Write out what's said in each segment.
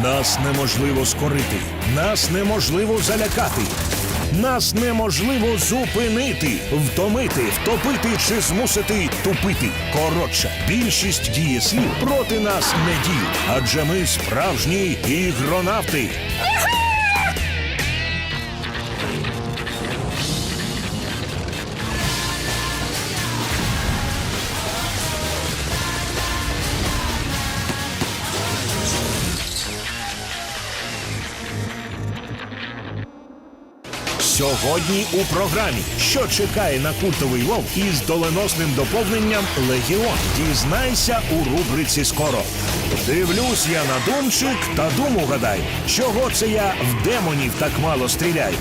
Нас неможливо скорити, нас неможливо залякати. Нас неможливо зупинити, втомити, втопити чи змусити тупити. Коротше, більшість дієслів проти нас не діють, адже ми справжні ігронавти. Сьогодні у програмі, що чекає на культовий лов із доленосним доповненням Легіон. Дізнайся у рубриці скоро. Дивлюсь я на думчик та думу гадай, чого це я в демонів так мало стріляю.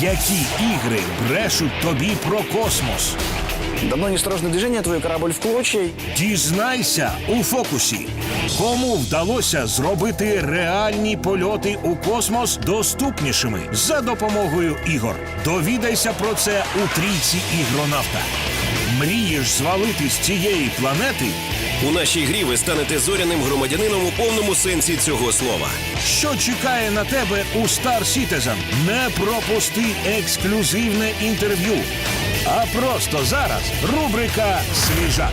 Які ігри брешуть тобі про космос? Давно не страшне движення, твій корабль в клочі. Дізнайся у фокусі, кому вдалося зробити реальні польоти у космос доступнішими за допомогою ігор. Довідайся про це у трійці ігронавта. Мрієш звалити з цієї планети? У нашій грі ви станете зоряним громадянином у повному сенсі цього слова. Що чекає на тебе у Star Citizen? Не пропусти ексклюзивне інтерв'ю. А просто зараз рубрика Свіжак.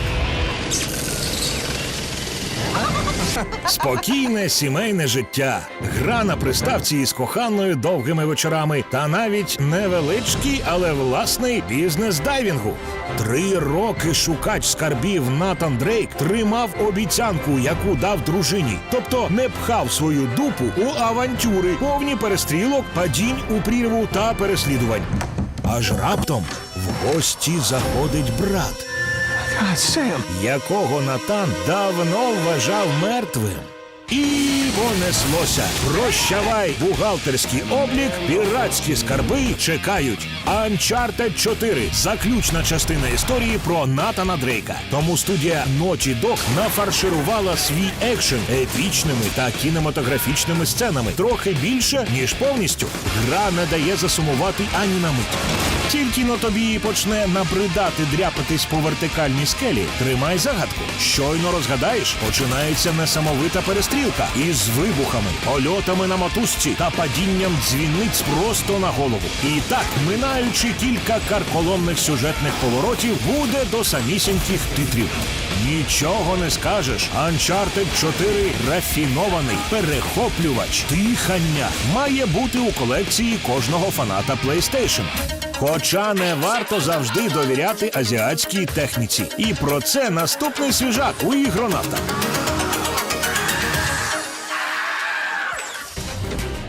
Спокійне сімейне життя, гра на приставці із коханою довгими вечорами та навіть невеличкий, але власний бізнес дайвінгу. Три роки шукач скарбів Натан Дрейк тримав обіцянку, яку дав дружині, тобто не пхав свою дупу у авантюри, повні перестрілок, падінь у прірву та переслідувань. Аж раптом в гості заходить брат якого Натан давно вважав мертвим. І понеслося. Прощавай, бухгалтерський облік, піратські скарби чекають. Uncharted 4 – заключна частина історії про Натана Дрейка. Тому студія Naughty Dog нафарширувала свій екшен епічними та кінематографічними сценами. Трохи більше, ніж повністю. Гра не дає засумувати ані на мить. Тільки но тобі почне набридати дряпатись по вертикальній скелі. Тримай загадку. Щойно розгадаєш, починається несамовита перестрілка із вибухами, польотами на мотузці та падінням дзвіниць просто на голову. І так, минаючи кілька карколомних сюжетних поворотів, буде до самісіньких титрів. Нічого не скажеш. Uncharted 4 рафінований перехоплювач, дихання має бути у колекції кожного фаната PlayStation. Хоча не варто завжди довіряти азіатській техніці. І про це наступний свіжак у ігронавтах.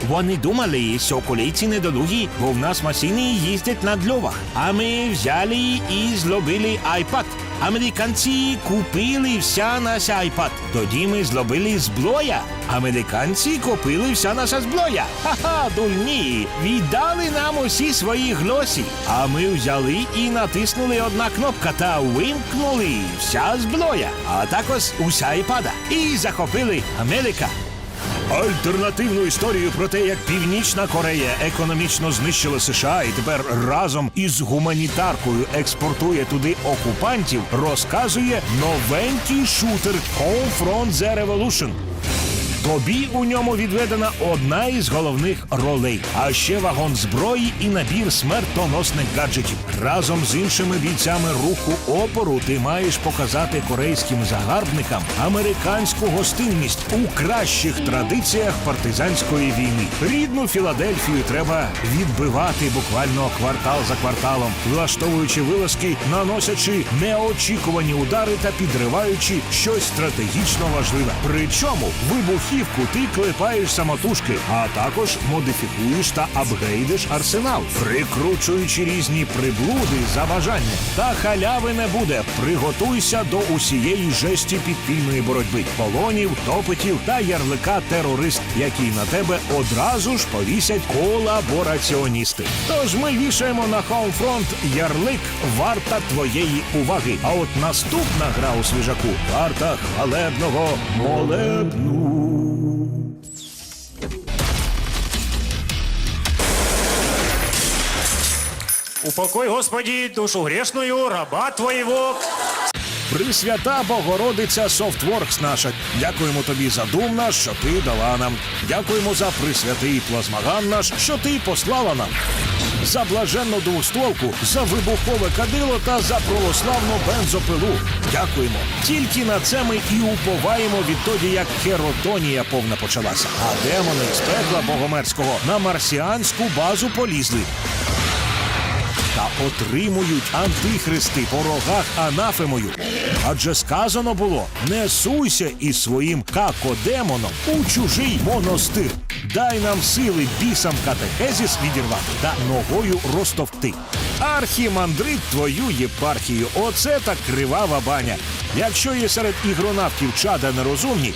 Вони думали, що колейці недолугі, бо в нас масіни їздять на дльовах. А ми взяли і зловили iPad. Американці купили вся наша iPad. Тоді ми злобили зброя. Американці купили вся наша зброя. Ха-ха, дурні. Віддали нам усі свої глосі. А ми взяли і натиснули одна кнопка та вимкнули вся зброя. А також уся iPad. І захопили Америка. Альтернативну історію про те, як Північна Корея економічно знищила США і тепер разом із гуманітаркою експортує туди окупантів, розказує новенький шутер Homefront The Revolution. Тобі у ньому відведена одна із головних ролей, а ще вагон зброї і набір смертоносних гаджетів. Разом з іншими бійцями руху опору ти маєш показати корейським загарбникам американську гостинність у кращих традиціях партизанської війни. Рідну Філадельфію треба відбивати буквально квартал за кварталом, влаштовуючи вилазки, наносячи неочікувані удари та підриваючи щось стратегічно важливе. Причому вибухівку ти клепаєш самотужки, а також модифікуєш та апгрейдиш арсенал, прикручуючи різні приблуди за бажанням. Та халяви не буде. Приготуйся до усієї жесті підпільної боротьби, полонів, допитів та ярлика терорист, який на тебе одразу ж повісять колабораціоністи. Тож ми вішаємо на Homefront ярлик варта твоєї уваги. А от наступна гра у свіжаку варта хвалебного молебну. Упокой, Господи, душу грешную, раба Твоего. Пресвята Богородиця Софтворкс наша. Дякуємо тобі за дум наш, що ти дала нам. Дякуємо за присвятий плазмаган наш, що ти послала нам. За блаженну двостволку, за вибухове кадило та за православну бензопилу. Дякуємо. Тільки на це ми і уповаємо відтоді, як херотонія повна почалася. А демони з пекла Богомерського на марсіанську базу полізли отримують антихристи по рогах анафемою. Адже сказано було: не суйся із своїм какодемоном у чужий монастир. Дай нам сили бісам катехезіс відірвати та ногою розтовкти. Архімандрит твою єпархію, оце так кривава баня. Якщо є серед ігронавтів чада нерозумні,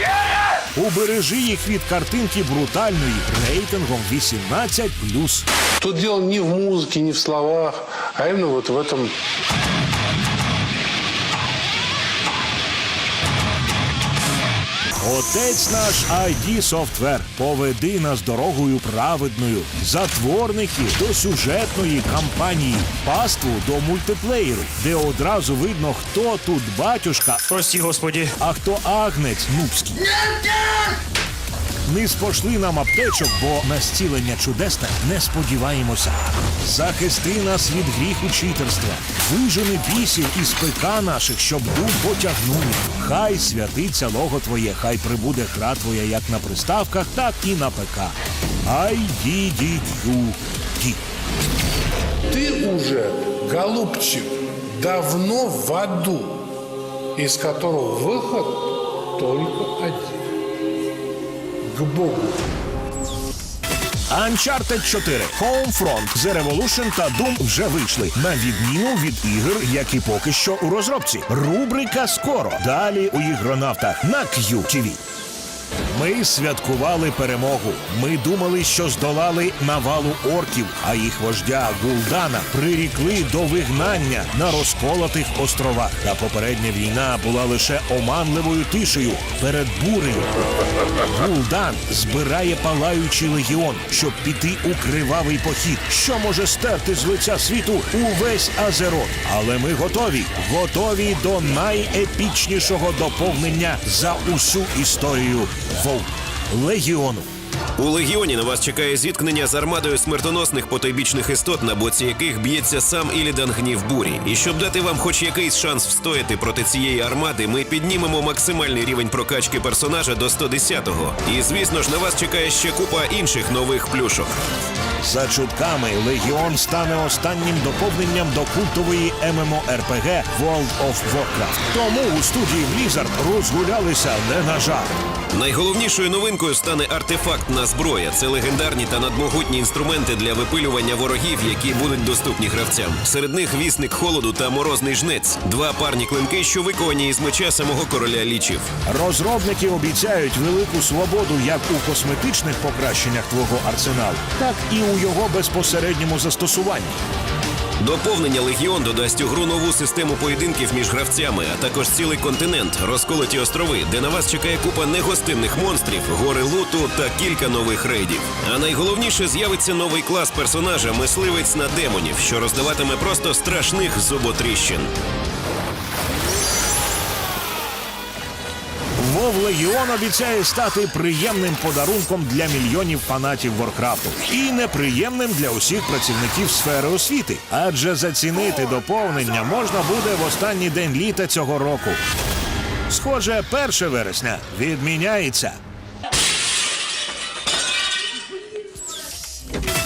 убережи їх від картинки брутальної рейтингом 18+. Тут дело не в музыке, не в словах, а именно вот в этом Отець наш ID Софтвер, поведи нас дорогою праведною, затворників до сюжетної кампанії, паству до мультиплеєру, де одразу видно, хто тут батюшка, Прості, господі, а хто агнець нубський. Не спошли нам аптечок, бо на зцілення чудесне не сподіваємося. Захисти нас від гріху читерства, вижени бісів із пека наших, щоб дух потягнули. Хай святиться лого Твоє, хай прибуде гра Твоя як на приставках, так і на ПК. Ай ді ді дю ді. Ты уже, голубчик, давно в аду, из которого выход только один. К Богу. Uncharted 4, Homefront, The Revolution та Doom вже вийшли на відміну від ігор, які поки що у розробці. Рубрика скоро. Далі у ігронавтах на QTV. Ми святкували перемогу. Ми думали, що здолали навалу орків, а їх вождя Гулдана прирікли до вигнання на розколотих островах. Та попередня війна була лише оманливою тишею перед бурею. Гул'дан збирає палаючий легіон, щоб піти у кривавий похід, що може стерти з лиця світу увесь Азерот. Але ми готові, готові до найепічнішого доповнення за усю історію Вовк Легіону. У легіоні на вас чекає зіткнення з армадою смертоносних потойбічних істот, на боці яких б'ється сам Ілідан гнів бурі. І щоб дати вам хоч якийсь шанс встояти проти цієї армади, ми піднімемо максимальний рівень прокачки персонажа до 110-го. І звісно ж на вас чекає ще купа інших нових плюшок. За чутками Легіон стане останнім доповненням до культової ММО-РПГ World of Warcraft. Тому у студії Blizzard розгулялися не на жарт. Найголовнішою новинкою стане артефактна зброя. Це легендарні та надмогутні інструменти для випилювання ворогів, які будуть доступні гравцям. Серед них вісник холоду та морозний жнець, два парні клинки, що виковані із меча самого короля лічів. Розробники обіцяють велику свободу як у косметичних покращеннях твого арсеналу, так і у його безпосередньому застосуванні. Доповнення Легіон додасть у гру нову систему поєдинків між гравцями, а також цілий континент, розколоті острови, де на вас чекає купа негостинних монстрів, гори луту та кілька нових рейдів. А найголовніше з'явиться новий клас персонажа мисливець на демонів, що роздаватиме просто страшних зуботріщин. Вов Легіон обіцяє стати приємним подарунком для мільйонів фанатів Воркрафту і неприємним для усіх працівників сфери освіти. Адже зацінити доповнення можна буде в останній день літа цього року. Схоже, 1 вересня відміняється.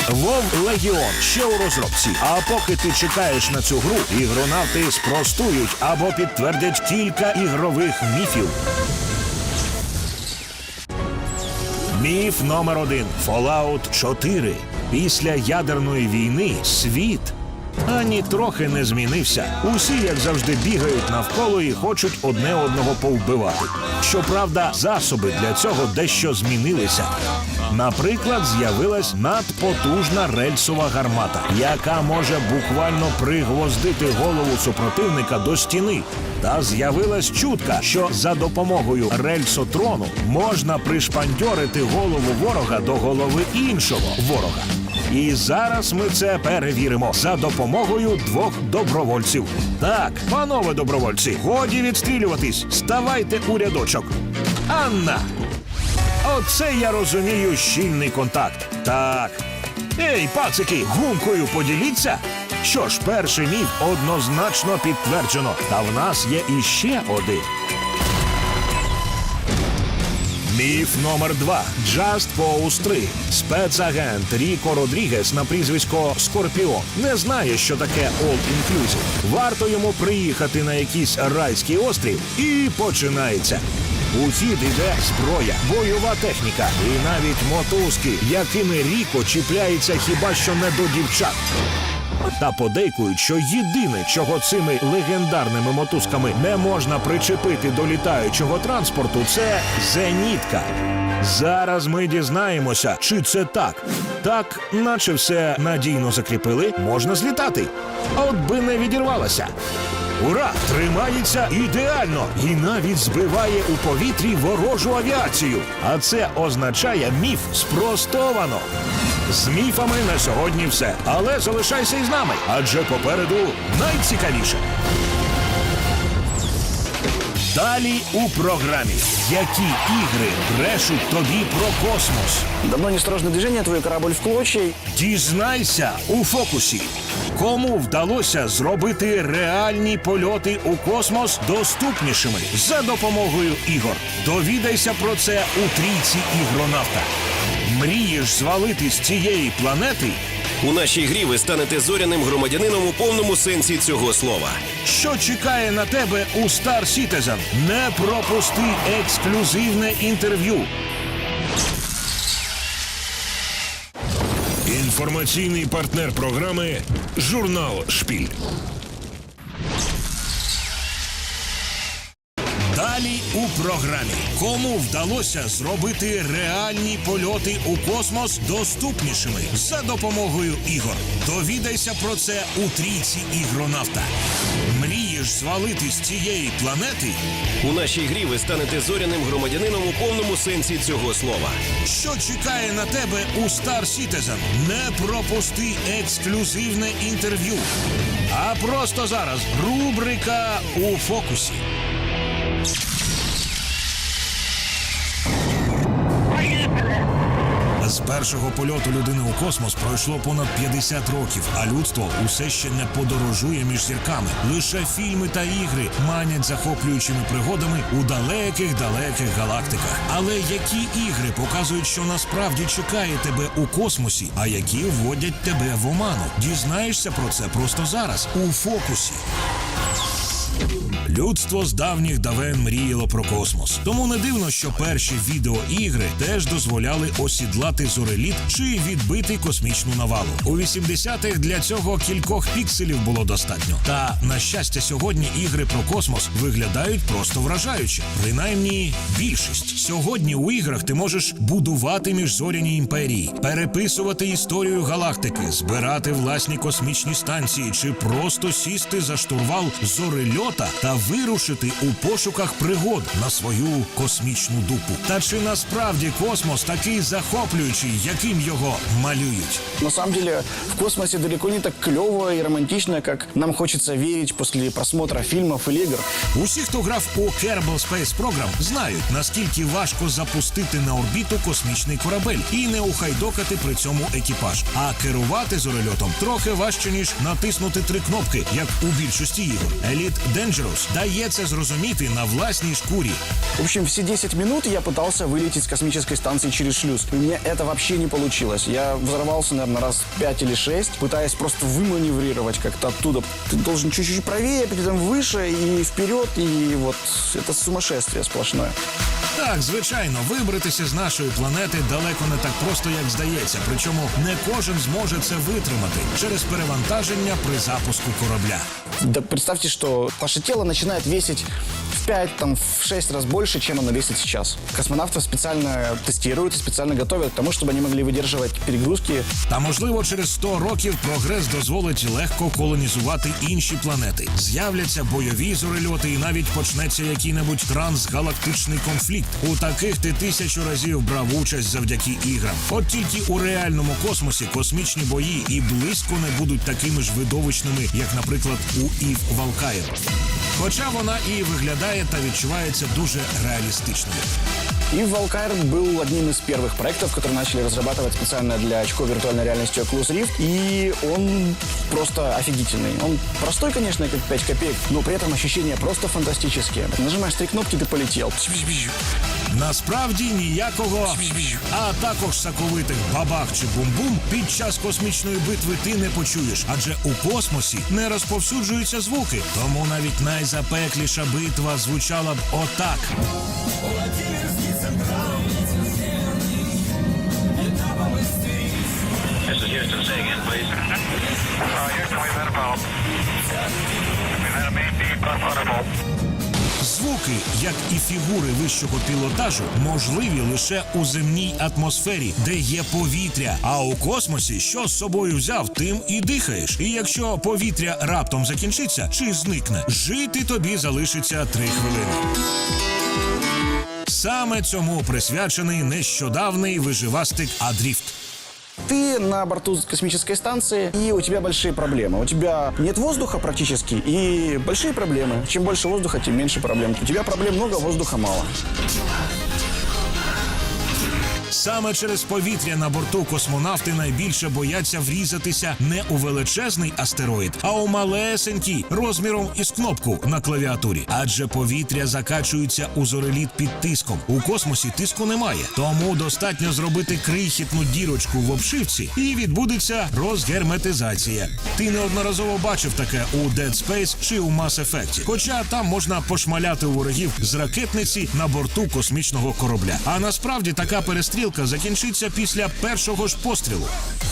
Вов Легіон ще у розробці. А поки ти чекаєш на цю гру, ігронавти спростують або підтвердять кілька ігрових міфів. Міф номер один Fallout 4. Після ядерної війни світ ані трохи не змінився. Усі, як завжди, бігають навколо і хочуть одне одного повбивати. Щоправда, засоби для цього дещо змінилися. Наприклад, з'явилась надпотужна рельсова гармата, яка може буквально пригвоздити голову супротивника до стіни. Та з'явилась чутка, що за допомогою рельсотрону можна пришпандьорити голову ворога до голови іншого ворога. І зараз ми це перевіримо за допомогою двох добровольців. Так, панове добровольці, годі відстрілюватись. Ставайте у рядочок. Анна. Оце я розумію щільний контакт. Так. Ей, пацики, гумкою поділіться. Що ж, перший міф однозначно підтверджено. Та в нас є іще один. Міф номер два. Just Pose 3. Спецагент Ріко Родрігес на прізвисько Скорпіон не знає, що таке All Inclusive. Варто йому приїхати на якийсь райський острів і починається. У хід іде зброя, бойова техніка і навіть мотузки, якими Ріко чіпляється хіба що не до дівчат. Та подейкують, що єдине, чого цими легендарними мотузками не можна причепити до літаючого транспорту, це зенітка. Зараз ми дізнаємося, чи це так. Так, наче все надійно закріпили, можна злітати. От би не відірвалася. Ура! Тримається ідеально і навіть збиває у повітрі ворожу авіацію. А це означає міф спростовано. З міфами на сьогодні все. Але залишайся із нами, адже попереду найцікавіше. Далі у програмі. Які ігри брешуть тобі про космос? Давно неосторожное движение, твой корабль в клочья. Дізнайся у фокусі. Кому вдалося зробити реальні польоти у космос доступнішими за допомогою ігор? Довідайся про це у трійці ігронавта. Мрієш звалити з цієї планети? У нашій грі ви станете зоряним громадянином у повному сенсі цього слова. Що чекає на тебе у Star Citizen? Не пропусти ексклюзивне інтерв'ю. Інформаційний партнер програми Журнал Шпіль. Далі у програмі. Кому вдалося зробити реальні польоти у космос доступнішими за допомогою ігор? Довідайся про це у трійці ігронавта. Мрієш звалити з цієї планети? У нашій грі ви станете зоряним громадянином у повному сенсі цього слова. Що чекає на тебе у Star Citizen? Не пропусти ексклюзивне інтерв'ю. А просто зараз рубрика у фокусі. З першого польоту людини у космос пройшло понад 50 років, а людство усе ще не подорожує між зірками. Лише фільми та ігри манять захоплюючими пригодами у далеких далеких галактиках. Але які ігри показують, що насправді чекає тебе у космосі, а які вводять тебе в оману? Дізнаєшся про це просто зараз у фокусі. Людство з давніх давен мріяло про космос. Тому не дивно, що перші відеоігри теж дозволяли осідлати зореліт чи відбити космічну навалу. У 80-х для цього кількох пікселів було достатньо. Та на щастя, сьогодні ігри про космос виглядають просто вражаюче. Принаймні, більшість сьогодні у іграх ти можеш будувати міжзоряні імперії, переписувати історію галактики, збирати власні космічні станції чи просто сісти за штурвал зорельота та вирушити у пошуках пригод на свою космічну дупу. Та чи насправді космос такий захоплюючий, яким його малюють? На самом деле в космосе далеко не так клево и романтично, как нам хочется верить после просмотра фильмов или игр. Усі, хто грав у Kerbal Space Program, знають, наскільки важко запустити на орбіту космічний корабель і не ухайдокати при цьому екіпаж. А керувати зорельотом трохи важче ніж натиснути три кнопки, як у більшості ігор. Elite Dangerous дає це зрозуміти на власній шкурі. В общем, все 10 минут я пытался вылететь с космической станции через шлюз. И у меня это вообще не получилось. Я взорвался, наверное, раз 5 или 6, пытаясь просто выманеврировать как-то оттуда. Ты должен чуть-чуть правее, потом выше и вперед, и вот это сумасшествие сплошное. Так, звичайно, вибратися з нашої планети далеко не так просто, як здається. Причому не кожен зможе це витримати через перевантаження при запуску корабля. Да представьте, что ваше тело начинает весить в 5, там, в 6 раз больше, чем оно весит сейчас. Космонавтов специально тестируют и специально готовят к тому, чтобы они могли выдерживать перегрузки. Та можливо, через 100 років прогрес дозволить легко колонізувати інші планети. З'являться бойові зорельоти, і навіть почнеться який-небудь трансгалактичний конфлікт. У таких ти тисячу разів брав участь завдяки іграм. От тільки у реальному космосі космічні бої і близько не будуть такими ж видовищними, як, наприклад, у Ів Валкаєр. Хоча вона і виглядає та відчувається дуже реалістичною. И Valkyrie был одним из первых проектов, которые начали разрабатывать специально для очков виртуальной реальности Oculus Rift. И он просто офигительный. Он простой, конечно, как 5 копеек, но при этом ощущения просто фантастические. Нажимаешь три кнопки, ты полетел. Насправді ніякого, а також соковитих бабах чи бум-бум під час космічної битви ти не почуєш, адже у космосі не розповсюджуються звуки. Тому навіть найзапекліша битва звучала б отак. This is Звуки, як і фігури вищого пілотажу, можливі лише у земній атмосфері, де є повітря. А у космосі, що з собою взяв, тим і дихаєш. І якщо повітря раптом закінчиться чи зникне, жити тобі залишиться три хвилини. Саме цьому присвячений нещодавний виживастик Адріфт Ты на борту космической станции, и у тебя большие проблемы. У тебя нет воздуха практически, и большие проблемы. Чем больше воздуха, тем меньше проблем. У тебя проблем много, воздуха мало. Саме через повітря на борту космонавти найбільше бояться врізатися не у величезний астероїд, а у малесенький розміром із кнопку на клавіатурі. Адже повітря закачується у зореліт під тиском. У космосі тиску немає, тому достатньо зробити крихітну дірочку в обшивці, і відбудеться розгерметизація. Ти неодноразово бачив таке у Dead Space чи у Mass Effect. Хоча там можна пошмаляти ворогів з ракетниці на борту космічного корабля. А насправді така перестрілка закінчиться після першого ж пострілу.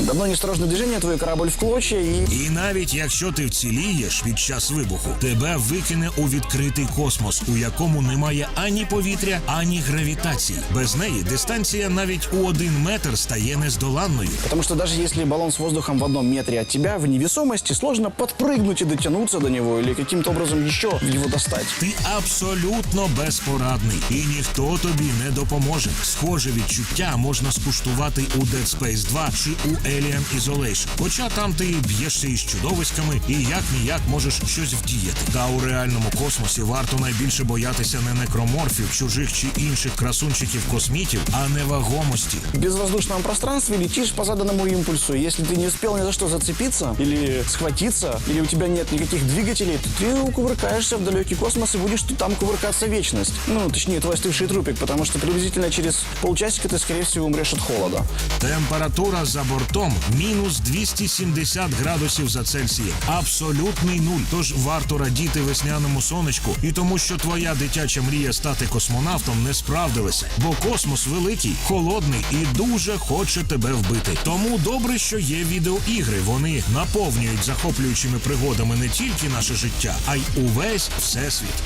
Одно неосторожное движение, твой корабль в клочья, и І навіть якщо ти вцілієш під час вибуху, тебе викине у відкритий космос, у якому немає ані повітря, ані гравітації. Без неї дистанція навіть у один метр стає нездоланною. Потому что даже если баллон с воздухом в одном метре от тебя, в невесомости сложно подпрыгнуть и дотянуться до него или каким-то образом еще его достать. Ти абсолютно безпорадний, і ніхто тобі не допоможе. Схоже відчуття можна скуштувати у Dead Space 2 чи у Alien Isolation. Хоча там ти б'єшся із чудовиськами і як ніяк можеш щось вдіяти. Та у реальному космосі варто найбільше боятися не некроморфів, чужих чи інших красунчиків космітів, а невагомості. В безвоздушном пространстве летишь по заданному импульсу. Если ты не успел ни за что зацепиться или схватиться, или у тебя нет никаких двигателей, то ты кувыркаешься в далекий космос и будешь ты там кувыркаться вечность. Ну, точнее, твой остывший трупик, потому что приблизительно через полчасика ты, скорее всего, умрешь от холода. Температура за бортом мінус 270 градусів за Цельсієм. Абсолютний нуль. Тож варто радіти весняному сонечку і тому, що твоя дитяча мрія стати космонавтом не справдилася, бо космос великий, холодний і дуже хоче тебе вбити. Тому добре, що є відеоігри. Вони наповнюють захоплюючими пригодами не тільки наше життя, а й увесь всесвіт.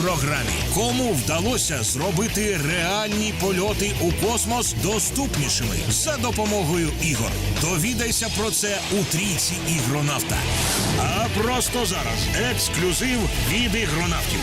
Програмі кому вдалося зробити реальні польоти у космос доступнішими за допомогою ігор. Довідайся про це у трійці ігронавта. А просто зараз ексклюзив від ігронавтів.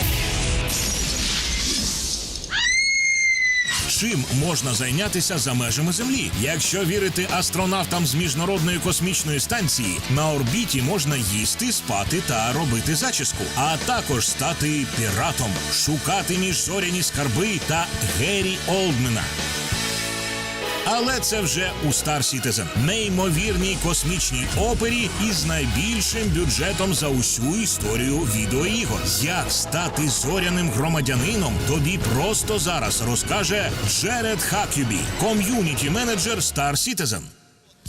Чим можна зайнятися за межами Землі? Якщо вірити астронавтам з міжнародної космічної станції, на орбіті можна їсти, спати та робити зачіску, а також стати піратом, шукати міжзоряні скарби та Геррі Олдмена. Але це вже у Star Citizen. неймовірній космічній опері із найбільшим бюджетом за усю історію відеоігор. Як стати зоряним громадянином? Тобі просто зараз розкаже Джеред Хакюбі, ком'юніті менеджер Star Citizen.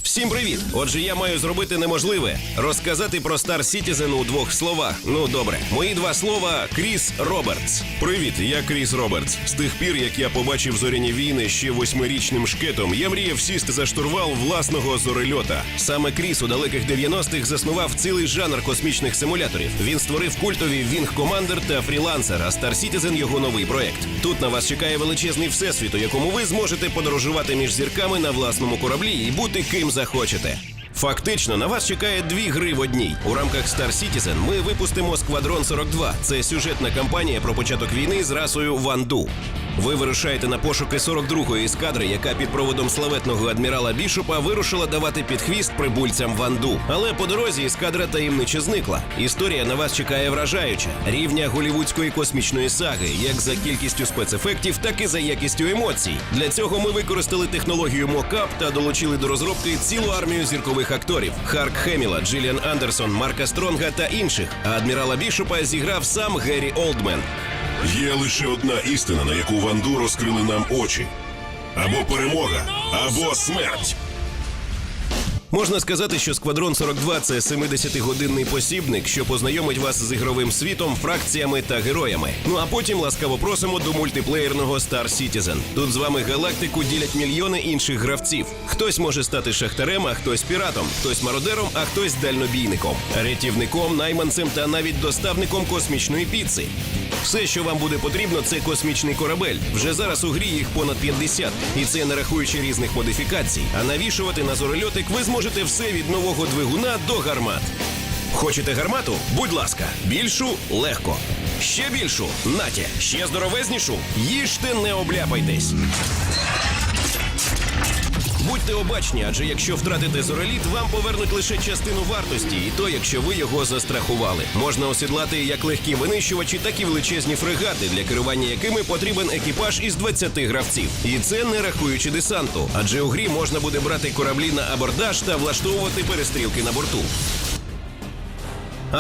Всім привіт! Отже, я маю зробити неможливе розказати про Star Citizen у двох словах. Ну добре, мої два слова Кріс Робертс. Привіт, я Кріс Робертс. З тих пір, як я побачив зоряні війни ще восьмирічним шкетом, я мріяв сісти за штурвал власного зорельота. Саме Кріс у далеких 90-х заснував цілий жанр космічних симуляторів. Він створив культові Wing Commander та Freelancer, а Star Citizen – його новий проект. Тут на вас чекає величезний всесвіт, у якому ви зможете подорожувати між зірками на власному кораблі і бути ким захочете. Фактично, на вас чекає дві гри в одній. У рамках Star Citizen ми випустимо Сквадрон 42. Це сюжетна кампанія про початок війни з расою Ванду. Ви вирушаєте на пошуки 42-ї ескадри, яка під проводом славетного адмірала Бішопа вирушила давати підхвіст прибульцям Ванду. Але по дорозі ескадра таємниче зникла. Історія на вас чекає вражаюча рівня голівудської космічної саги, як за кількістю спецефектів, так і за якістю емоцій. Для цього ми використали технологію мокап та долучили до розробки цілу армію зіркових акторів: Харк Хеміла, Джиліан Андерсон, Марка Стронга та інших. А адмірала Бішопа зіграв сам Геррі Олдмен. Є лише одна істина, на яку Ванду розкрили нам очі: або перемога, або смерть. Можна сказати, що Сквадрон 42 – це 70-годинний посібник, що познайомить вас з ігровим світом, фракціями та героями. Ну а потім ласкаво просимо до мультиплеєрного Star Citizen. Тут з вами галактику ділять мільйони інших гравців. Хтось може стати шахтарем, а хтось піратом, хтось мародером, а хтось дальнобійником, рятівником, найманцем та навіть доставником космічної піци. Все, що вам буде потрібно, це космічний корабель. Вже зараз у грі їх понад 50, і це не рахуючи різних модифікацій. А навішувати на зорольотик ви зможете все від нового двигуна до гармат. Хочете гармату? Будь ласка, більшу легко. Ще більшу наті, ще здоровезнішу. Їжте, не обляпайтесь. Будьте обачні, адже якщо втратите зореліт, вам повернуть лише частину вартості, і то, якщо ви його застрахували. Можна осідлати як легкі винищувачі, так і величезні фрегати, для керування якими потрібен екіпаж із 20 гравців. І це не рахуючи десанту, адже у грі можна буде брати кораблі на абордаж та влаштовувати перестрілки на борту.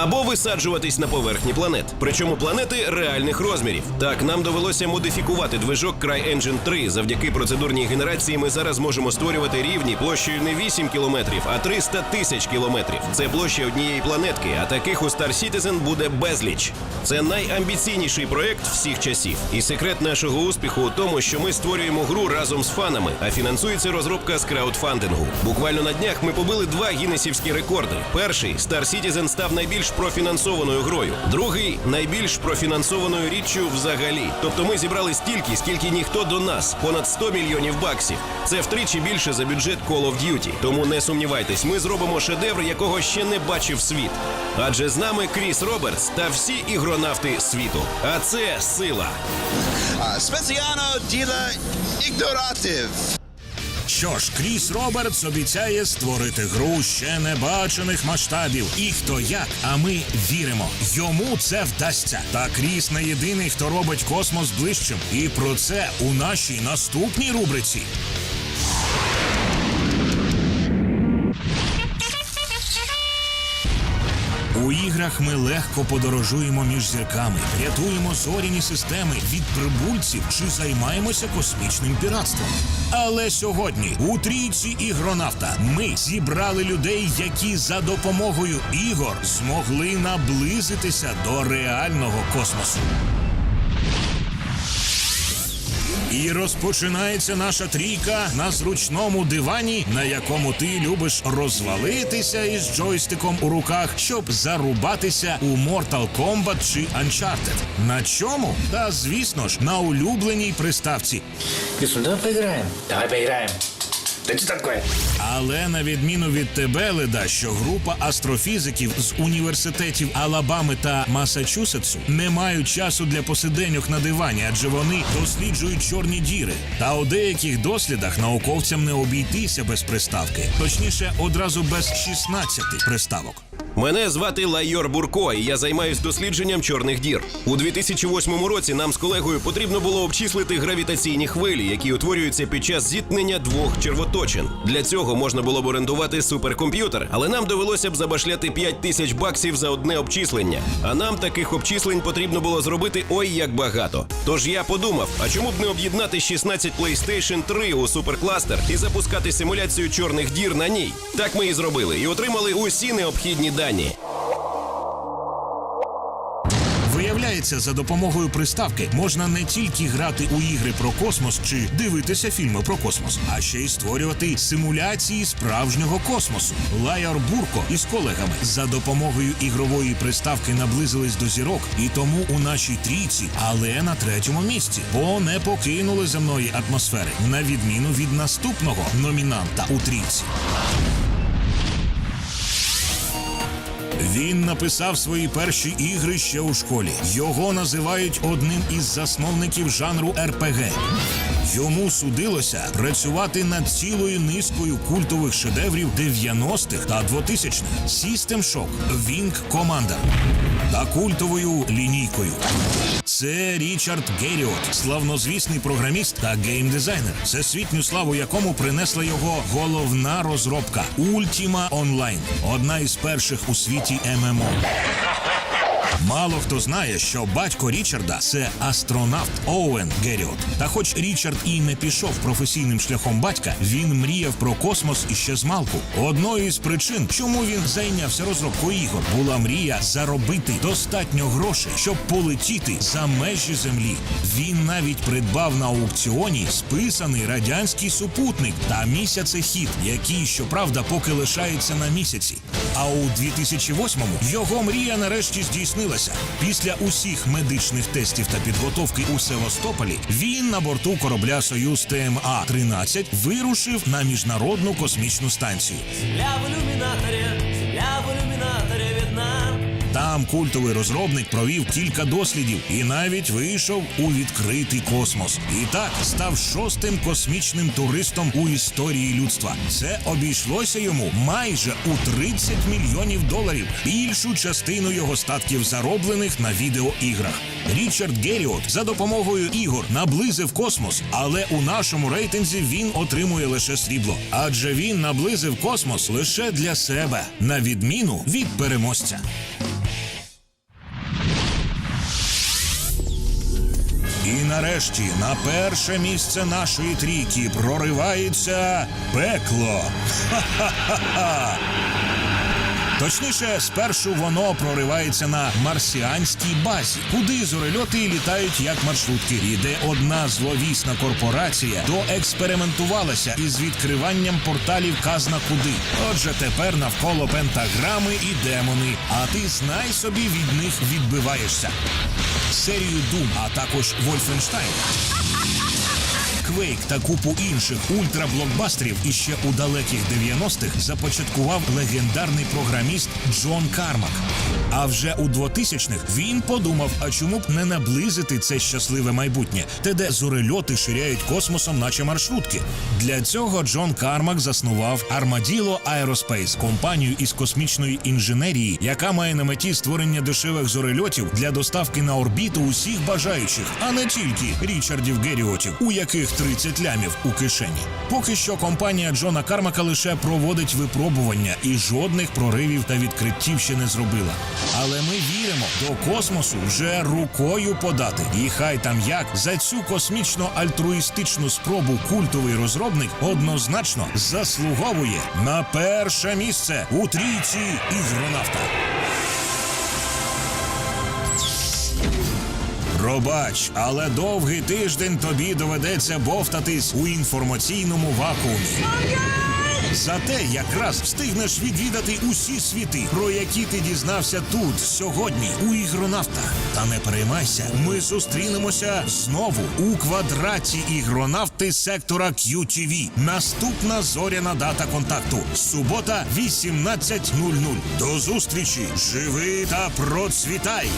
Або висаджуватись на поверхні планет, причому планети реальних розмірів. Так нам довелося модифікувати движок CryEngine 3. Завдяки процедурній генерації ми зараз можемо створювати рівні площею не 8 кілометрів, а 300 тисяч кілометрів. Це площа однієї планетки, а таких у Star Citizen буде безліч. Це найамбіційніший проект всіх часів. І секрет нашого успіху у тому, що ми створюємо гру разом з фанами, а фінансується розробка з краудфандингу. Буквально на днях ми побили два гіннесівські рекорди. Перший Star Citizen став найбільш профінансованою грою, другий найбільш профінансованою річчю взагалі. Тобто ми зібрали стільки, скільки ніхто до нас понад 100 мільйонів баксів. Це втричі більше за бюджет Call of Duty. Тому не сумнівайтесь, ми зробимо шедевр, якого ще не бачив світ. Адже з нами Кріс Робертс та всі ігронавти світу. А це сила. Спеціано діла ігноратив. Що ж, Кріс Робертс обіцяє створити гру ще небачених масштабів. І хто як, а ми віримо. Йому це вдасться. Та Кріс не єдиний, хто робить космос ближчим. І про це у нашій наступній рубриці. У іграх ми легко подорожуємо між зірками, рятуємо зоряні системи від прибульців чи займаємося космічним піратством. Але сьогодні у трійці ігронавта ми зібрали людей, які за допомогою ігор змогли наблизитися до реального космосу. І розпочинається наша трійка на зручному дивані, на якому ти любиш розвалитися із джойстиком у руках, щоб зарубатися у Mortal Kombat чи Uncharted. На чому? Та звісно ж, на улюбленій приставці. Кисун, давай поіграємо. Давай поиграем. Да це таке? Але на відміну від тебе, Леда, що група астрофізиків з університетів Алабами та Масачусетсу не мають часу для посиденьок на дивані, адже вони досліджують чорні діри. Та у деяких дослідах науковцям не обійтися без приставки, точніше, одразу без 16 приставок. Мене звати Лайор Бурко, і я займаюсь дослідженням чорних дір. У 2008 році нам з колегою потрібно було обчислити гравітаційні хвилі, які утворюються під час зіткнення двох червоточин. Для цього можна було б орендувати суперкомп'ютер, але нам довелося б забашляти 5 тисяч баксів за одне обчислення. А нам таких обчислень потрібно було зробити ой як багато. Тож я подумав, а чому б не об'єднати 16 PlayStation 3 у суперкластер і запускати симуляцію чорних дір на ній? Так ми і зробили, і отримали усі необхідні дані. Виявляється, за допомогою приставки можна не тільки грати у ігри про космос чи дивитися фільми про космос, а ще й створювати симуляції справжнього космосу. Лайор Бурко із колегами за допомогою ігрової приставки наблизились до зірок, і тому у нашій трійці, але на третьому місці, бо не покинули земної атмосфери, на відміну від наступного номінанта у трійці. Він написав свої перші ігри ще у школі. Його називають одним із засновників жанру РПГ. Йому судилося працювати над цілою низкою культових шедеврів 90-х та 2000-х System Shock, Wing Commander та культовою лінійкою. Це Річард Геріот, славнозвісний програміст та геймдизайнер, всесвітню славу якому принесла його головна розробка Ultima Online, одна із перших у світі ММО. Мало хто знає, що батько Річарда це астронавт Оуен Геріот. Та хоч Річард і не пішов професійним шляхом батька, він мріяв про космос іще з малку. Одною із причин, чому він зайнявся розробкою ігор, була мрія заробити достатньо грошей, щоб полетіти за межі землі. Він навіть придбав на аукціоні списаний радянський супутник та місяцехід, який, щоправда, поки лишається на місяці. А у 2008-му його мрія нарешті здійснилася. Після усіх медичних тестів та підготовки у Севастополі він на борту корабля Союз ТМА 13 вирушив на міжнародну космічну станцію. Земля в ілюмінаторі, земля в ілюмінаторі. Там культовий розробник провів кілька дослідів і навіть вийшов у відкритий космос. І так став шостим космічним туристом у історії людства. Це обійшлося йому майже у 30 мільйонів доларів. Більшу частину його статків зароблених на відеоіграх. Річард Геріот за допомогою ігор наблизив космос, але у нашому рейтинзі він отримує лише срібло, адже він наблизив космос лише для себе, на відміну від переможця. Нарешті на перше місце нашої трійки проривається пекло. Ха-ха-ха-ха! Точніше, спершу воно проривається на марсіанській базі, куди зорельоти літають як маршрутки, і де одна зловісна корпорація доекспериментувалася із відкриванням порталів казна куди. Отже, тепер навколо пентаграми і демони, а ти знай собі від них відбиваєшся. Серію Doom, а також Wolfenstein. Quake та купу інших ультраблокбастерів іще у далеких 90-х започаткував легендарний програміст Джон Кармак. А вже у 2000-х він подумав, а чому б не наблизити це щасливе майбутнє, те, де зорельоти ширяють космосом, наче маршрутки. Для цього Джон Кармак заснував Armadillo Aerospace, компанію із космічної інженерії, яка має на меті створення дешевих зорельотів для доставки на орбіту усіх бажаючих, а не тільки Річардів Геріотів, у яких 30 лямів у кишені. Поки що компанія Джона Кармака лише проводить випробування і жодних проривів та відкриттів ще не зробила. Але ми віримо, до космосу вже рукою подати. І хай там як за цю космічно альтруїстичну спробу культовий розробник однозначно заслуговує на перше місце у трійці ігронавта. Пробач, але довгий тиждень тобі доведеться бовтатись у інформаційному вакуумі. Зате якраз встигнеш відвідати усі світи, про які ти дізнався тут сьогодні у ігронавта. Та не переймайся, ми зустрінемося знову у квадраті ігронавти сектора QTV. Наступна зоряна дата контакту. Субота, 18.00. До зустрічі! Живи та процвітай!